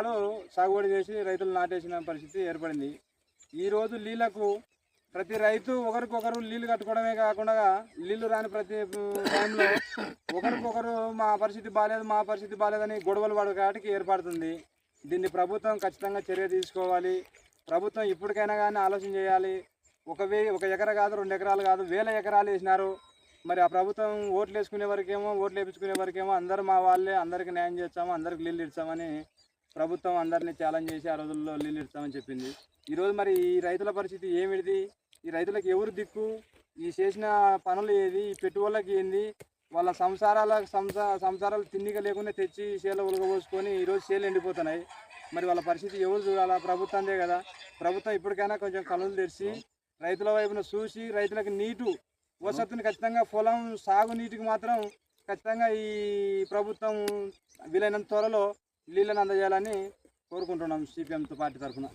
ఎకరాలు సాగుబడి చేసి రైతులు నాటేసిన పరిస్థితి ఏర్పడింది. ఈరోజు నీళ్ళకు ప్రతి రైతు ఒకరికొకరు నీళ్ళు కట్టుకోవడమే కాకుండా నీళ్ళు రాని ప్రతి టైంలో ఒకరికొకరు మా పరిస్థితి బాగాలేదు మా పరిస్థితి బాగాలేదని గొడవలు పడకాటికి ఏర్పడుతుంది. దీన్ని ప్రభుత్వం ఖచ్చితంగా చర్య తీసుకోవాలి. ప్రభుత్వం ఇప్పటికైనా కానీ ఆలోచన చేయాలి. ఒక వే ఒక ఎకరా కాదు రెండు ఎకరాలు కాదు వేల ఎకరాలు వేసినారు. మరి ఆ ప్రభుత్వం ఓట్లు వేసుకునే వరకేమో ఓట్లు వేపించుకునే వరకేమో అందరు మా వాళ్ళే అందరికి న్యాయం చేస్తాము అందరికి నీళ్ళు ఇచ్చామని ప్రభుత్వం అందరినీ ఛాలెంజ్ చేసి ఆ రోజుల్లో నీళ్ళు ఇస్తామని చెప్పింది. ఈరోజు మరి ఈ రైతుల పరిస్థితి ఏమిటిది? ఈ రైతులకు ఎవరు దిక్కు? ఈ చేసిన పనులు ఏది? ఈ పెట్టుబడులకు ఏంది? వాళ్ళ సంసారాల సంసా సంసారాలు తిండిగా లేకుండా తెచ్చి చేలో ఉలగబోసుకొని ఈరోజు చేలు ఎండిపోతున్నాయి. మరి వాళ్ళ పరిస్థితి ఎవరు చూడాలా? ప్రభుత్వందే కదా. ప్రభుత్వం ఇప్పటికైనా కొంచెం కనులు తెరిచి రైతుల వైపున చూసి రైతులకు నీటు వసతిని ఖచ్చితంగా పొలం సాగు నీటికి మాత్రం ఖచ్చితంగా ఈ ప్రభుత్వం వీలైనంత త్వరలో నీళ్ళను అందజేయాలని కోరుకుంటున్నాం సిపిఎం పార్టీ తరఫున.